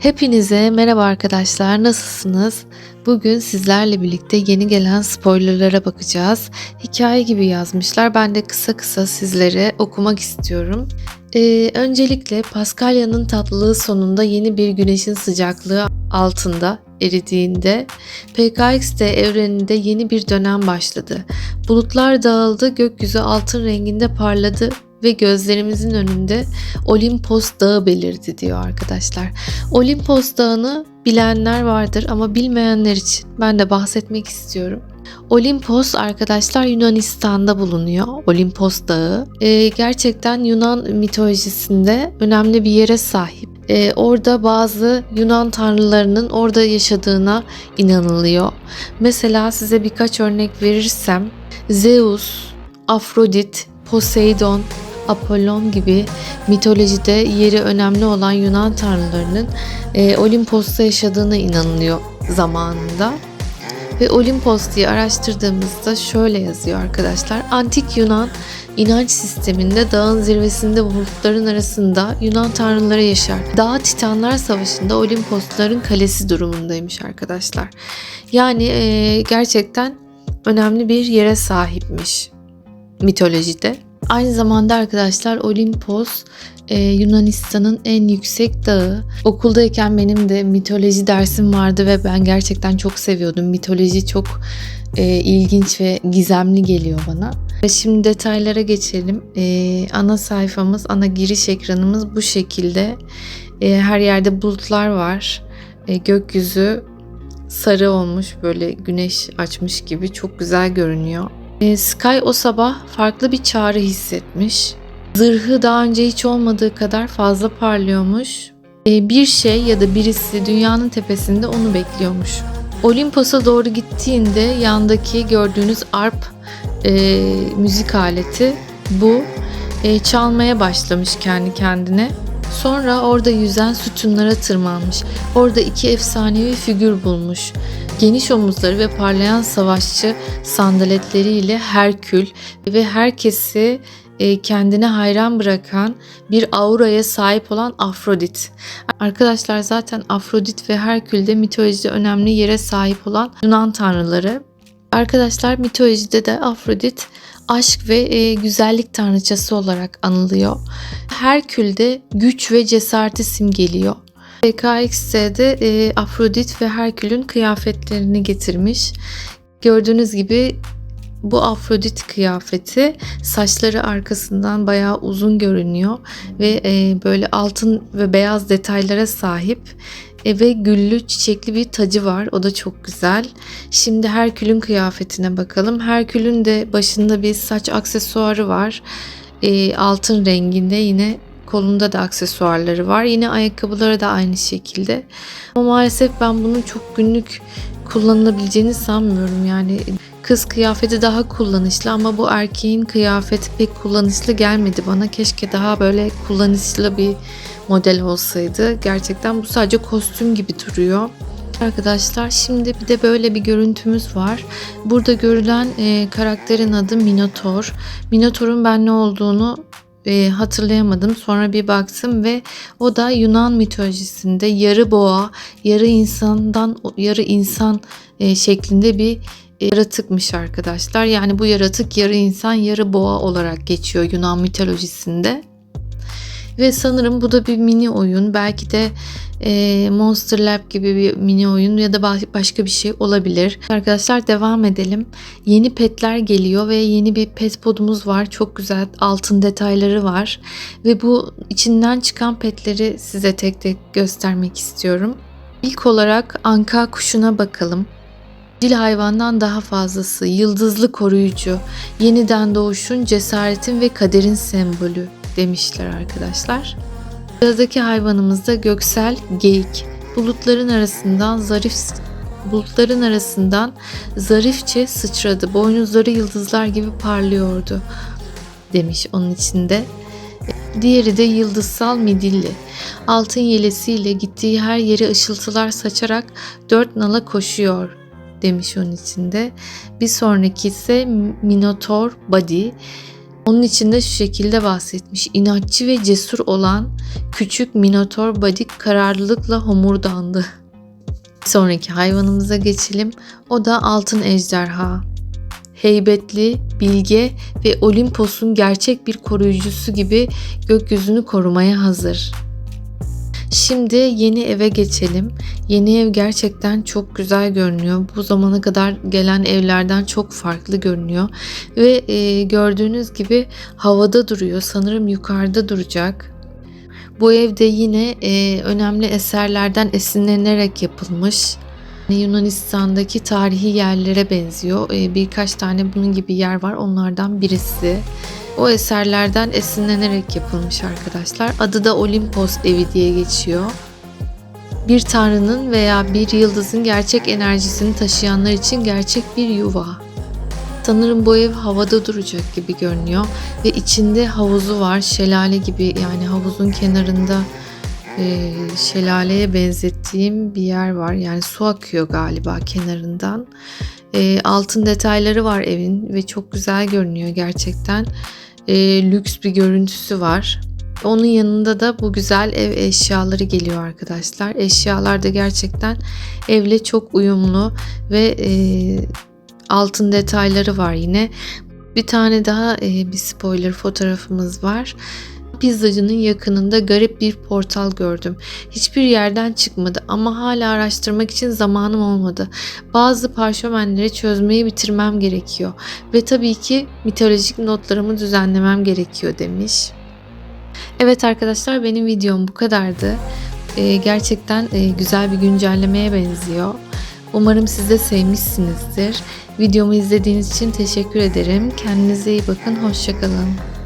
Hepinize merhaba arkadaşlar. Nasılsınız? Bugün sizlerle birlikte yeni gelen spoilerlara bakacağız. Hikaye gibi yazmışlar. Ben de kısa kısa sizlere okumak istiyorum. Ee, öncelikle Paskalya'nın tatlılığı sonunda yeni bir güneşin sıcaklığı altında eridiğinde PKX'de evreninde yeni bir dönem başladı. Bulutlar dağıldı, gökyüzü altın renginde parladı ve gözlerimizin önünde Olimpos Dağı belirdi diyor arkadaşlar. Olimpos Dağı'nı bilenler vardır ama bilmeyenler için ben de bahsetmek istiyorum. Olimpos arkadaşlar Yunanistan'da bulunuyor. Olimpos Dağı. Ee, gerçekten Yunan mitolojisinde önemli bir yere sahip. Ee, orada bazı Yunan tanrılarının orada yaşadığına inanılıyor. Mesela size birkaç örnek verirsem Zeus, Afrodit, Poseidon, Apollon gibi mitolojide yeri önemli olan Yunan tanrılarının e, Olimpos'ta yaşadığına inanılıyor zamanında. Ve Olimpos diye araştırdığımızda şöyle yazıyor arkadaşlar. Antik Yunan inanç sisteminde dağın zirvesinde bulutların arasında Yunan tanrıları yaşar. Dağ Titanlar Savaşı'nda Olimposların kalesi durumundaymış arkadaşlar. Yani e, gerçekten önemli bir yere sahipmiş mitolojide. Aynı zamanda arkadaşlar Olimpos e, Yunanistan'ın en yüksek dağı. Okuldayken benim de mitoloji dersim vardı ve ben gerçekten çok seviyordum. Mitoloji çok e, ilginç ve gizemli geliyor bana. Şimdi detaylara geçelim. E, ana sayfamız, ana giriş ekranımız bu şekilde. E, her yerde bulutlar var. E, gökyüzü sarı olmuş böyle güneş açmış gibi çok güzel görünüyor. E, Sky o sabah farklı bir çağrı hissetmiş. Zırhı daha önce hiç olmadığı kadar fazla parlıyormuş. E, bir şey ya da birisi dünyanın tepesinde onu bekliyormuş. Olimpos'a doğru gittiğinde yandaki gördüğünüz arp e, müzik aleti bu. E, çalmaya başlamış kendi kendine. Sonra orada yüzen sütunlara tırmanmış. Orada iki efsanevi figür bulmuş. Geniş omuzları ve parlayan savaşçı sandaletleriyle Herkül ve herkesi e, kendine hayran bırakan bir auraya sahip olan Afrodit. Arkadaşlar zaten Afrodit ve Herkül de mitolojide önemli yere sahip olan Yunan tanrıları. Arkadaşlar mitolojide de Afrodit aşk ve e, güzellik tanrıçası olarak anılıyor. Herkül de güç ve cesareti simgeliyor. PKX'de e, Afrodit ve Herkül'ün kıyafetlerini getirmiş. Gördüğünüz gibi bu Afrodit kıyafeti saçları arkasından bayağı uzun görünüyor ve e, böyle altın ve beyaz detaylara sahip ve güllü çiçekli bir tacı var. O da çok güzel. Şimdi Herkül'ün kıyafetine bakalım. Herkül'ün de başında bir saç aksesuarı var. E, altın renginde yine kolunda da aksesuarları var. Yine ayakkabıları da aynı şekilde. Ama maalesef ben bunun çok günlük kullanılabileceğini sanmıyorum. Yani kız kıyafeti daha kullanışlı ama bu erkeğin kıyafeti pek kullanışlı gelmedi bana. Keşke daha böyle kullanışlı bir model olsaydı. Gerçekten bu sadece kostüm gibi duruyor. Arkadaşlar şimdi bir de böyle bir görüntümüz var. Burada görülen e, karakterin adı Minotaur. Minotaur'un ben ne olduğunu e, hatırlayamadım. Sonra bir baktım ve o da Yunan mitolojisinde yarı boğa, yarı insandan yarı insan e, şeklinde bir yaratıkmış arkadaşlar. Yani bu yaratık yarı insan, yarı boğa olarak geçiyor Yunan mitolojisinde. Ve sanırım bu da bir mini oyun. Belki de e, Monster Lab gibi bir mini oyun ya da başka bir şey olabilir. Arkadaşlar devam edelim. Yeni petler geliyor ve yeni bir pet podumuz var. Çok güzel altın detayları var. Ve bu içinden çıkan petleri size tek tek göstermek istiyorum. İlk olarak anka kuşuna bakalım. Dil hayvandan daha fazlası, yıldızlı koruyucu, yeniden doğuşun, cesaretin ve kaderin sembolü demişler arkadaşlar. Sıradaki hayvanımız da göksel geyik. Bulutların arasından zarif bulutların arasından zarifçe sıçradı. Boynuzları yıldızlar gibi parlıyordu demiş onun içinde. Diğeri de yıldızsal midilli. Altın yelesiyle gittiği her yere ışıltılar saçarak dört nala koşuyor demiş onun içinde. Bir sonraki ise Minotaur Body. Onun içinde şu şekilde bahsetmiş. İnatçı ve cesur olan küçük minotor badik kararlılıkla homurdandı. Sonraki hayvanımıza geçelim. O da altın ejderha. Heybetli, bilge ve Olimpos'un gerçek bir koruyucusu gibi gökyüzünü korumaya hazır. Şimdi yeni eve geçelim. Yeni ev gerçekten çok güzel görünüyor. Bu zamana kadar gelen evlerden çok farklı görünüyor. Ve e, gördüğünüz gibi havada duruyor. Sanırım yukarıda duracak. Bu evde yine e, önemli eserlerden esinlenerek yapılmış. Yunanistan'daki tarihi yerlere benziyor. E, birkaç tane bunun gibi yer var. Onlardan birisi. O eserlerden esinlenerek yapılmış arkadaşlar. Adı da Olimpos evi diye geçiyor. Bir tanrının veya bir yıldızın gerçek enerjisini taşıyanlar için gerçek bir yuva. Sanırım bu ev havada duracak gibi görünüyor ve içinde havuzu var, şelale gibi yani havuzun kenarında e, şelaleye benzettiğim bir yer var. Yani su akıyor galiba kenarından. E, altın detayları var evin ve çok güzel görünüyor gerçekten. E, lüks bir görüntüsü var. Onun yanında da bu güzel ev eşyaları geliyor arkadaşlar. Eşyalar da gerçekten evle çok uyumlu ve e, altın detayları var yine. Bir tane daha e, bir spoiler fotoğrafımız var. Pizzacının yakınında garip bir portal gördüm. Hiçbir yerden çıkmadı ama hala araştırmak için zamanım olmadı. Bazı parşömenleri çözmeyi bitirmem gerekiyor ve tabii ki mitolojik notlarımı düzenlemem gerekiyor demiş. Evet arkadaşlar benim videom bu kadardı. Ee, gerçekten e, güzel bir güncellemeye benziyor. Umarım siz de sevmişsinizdir. Videomu izlediğiniz için teşekkür ederim. Kendinize iyi bakın. Hoşçakalın.